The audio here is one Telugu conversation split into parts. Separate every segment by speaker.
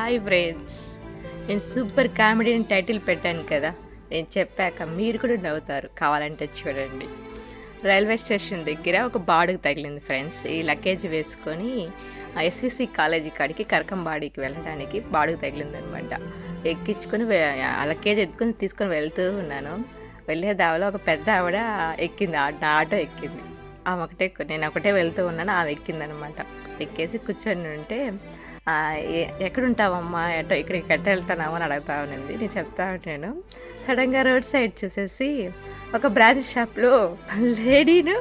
Speaker 1: Hi friends. నేను సూపర్ కామెడీ అని టైటిల్ పెట్టాను కదా నేను చెప్పాక మీరు కూడా నవ్వుతారు. కావాలంటే చూడండి. రైల్వే స్టేషన్ దగ్గర ఒక బాడుకు తగిలింది ఫ్రెండ్స్. ఈ లగేజ్ వేసుకొని ఎస్విసి కాలేజీ కాడికి కరకంబాడికి వెళ్ళడానికి బాడుగు తగిలిందనమాట. ఎక్కించుకొని లగేజ్ ఎత్తుకొని తీసుకొని వెళ్తూ ఉన్నాను. వెళ్ళే దావలో ఒక పెద్ద ఆవిడ ఎక్కింది నా ఆటో ఎక్కింది. ఆమె ఒకటే నేను ఒకటే వెళ్తూ ఉన్నాను ఆమె ఎక్కిందనమాట. ఎక్కేసి కూర్చొని ఉంటే ఎక్కడుంటావమ్మా? ఎటో ఇక్కడికి ఎట్ట వెళ్తున్నావు? అని అడుగుతా ఉన్నింది. నేను చెప్తా ఉంటాను సడన్గా రోడ్ సైడ్ చూసేసి ఒక బ్రాంచ్ షాప్లో లేడీను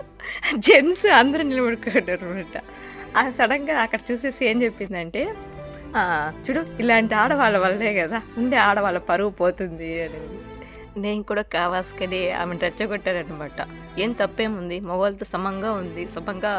Speaker 1: జెంట్స్ అందరూ నిలబడుకున్నారు అనమాట ఆ సడన్గా అక్కడ చూసేసి ఏం చెప్పిందంటే చూడు ఇలాంటి ఆడవాళ్ళ వల్లే కదా ఉండే ఆడవాళ్ళ పరువు పోతుంది అనేది. నేను కూడా కావాసుకొని ఆమెను రెచ్చగొట్టానమాట ఏం తప్పేముంది? మగవాళ్ళతో సమంగా ఉంది సమంగా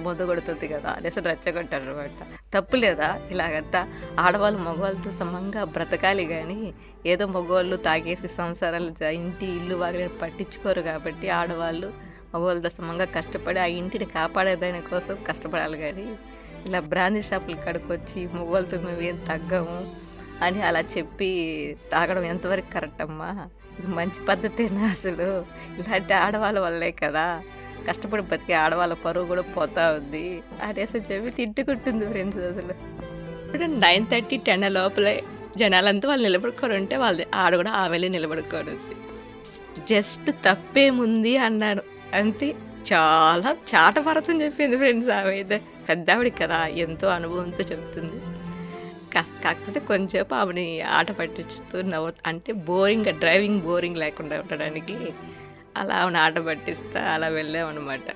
Speaker 1: మొద్ద కొడుతుంది కదా అనేసి రెచ్చగొట్టారనమాట తప్పు లేదా ఇలాగంతా? ఆడవాళ్ళు మగవాళ్ళతో సమంగా బ్రతకాలి కానీ ఏదో మగవాళ్ళు తాగేసి సంసారాలు ఇంటి ఇల్లు వారిని పట్టించుకోరు కాబట్టి ఆడవాళ్ళు మగవాళ్ళతో సమంగా కష్టపడి ఆ ఇంటిని కాపాడేదాని కోసం కష్టపడాలి కానీ ఇలా బ్రాందీ షాపులు కడుకొచ్చి మగవాళ్ళతో మేము ఏం తగ్గము? అని అలా చెప్పి తాగడం ఎంతవరకు కరెక్ట్ అమ్మా? ఇది మంచి పద్ధతేనా అసలు. ఇలాంటి ఆడవాళ్ళ వల్లే కదా. కష్టపడి బతికే ఆడవాళ్ళ పరువు కూడా పోతా ఉంది అనేసి చెప్పి తిట్టుకుంటుంది ఫ్రెండ్స్ అసలు. ఇప్పుడు నైన్ థర్టీ టెన్ లోపలే జనాలంతా వాళ్ళు నిలబడుకొని ఉంటే వాళ్ళది ఆడ కూడా ఆమెలే నిలబడుకొని ఉంది. జస్ట్ తప్పేముంది అన్నాను అంతే. చాలా చాటపరతం చెప్పింది ఫ్రెండ్స్ ఆమె అయితే. పెద్దావిడి కదా ఎంతో అనుభవంతో చెప్తుంది. కాకపోతే కొంచెంసేపు ఆమెని ఆట పట్టించుతూ నవ్వు అంటే బోరింగ్ డ్రైవింగ్ బోరింగ్ లేకుండా ఉండడానికి అలా ఆమెను ఆట పట్టిస్తా అలా వెళ్ళామన్నమాట.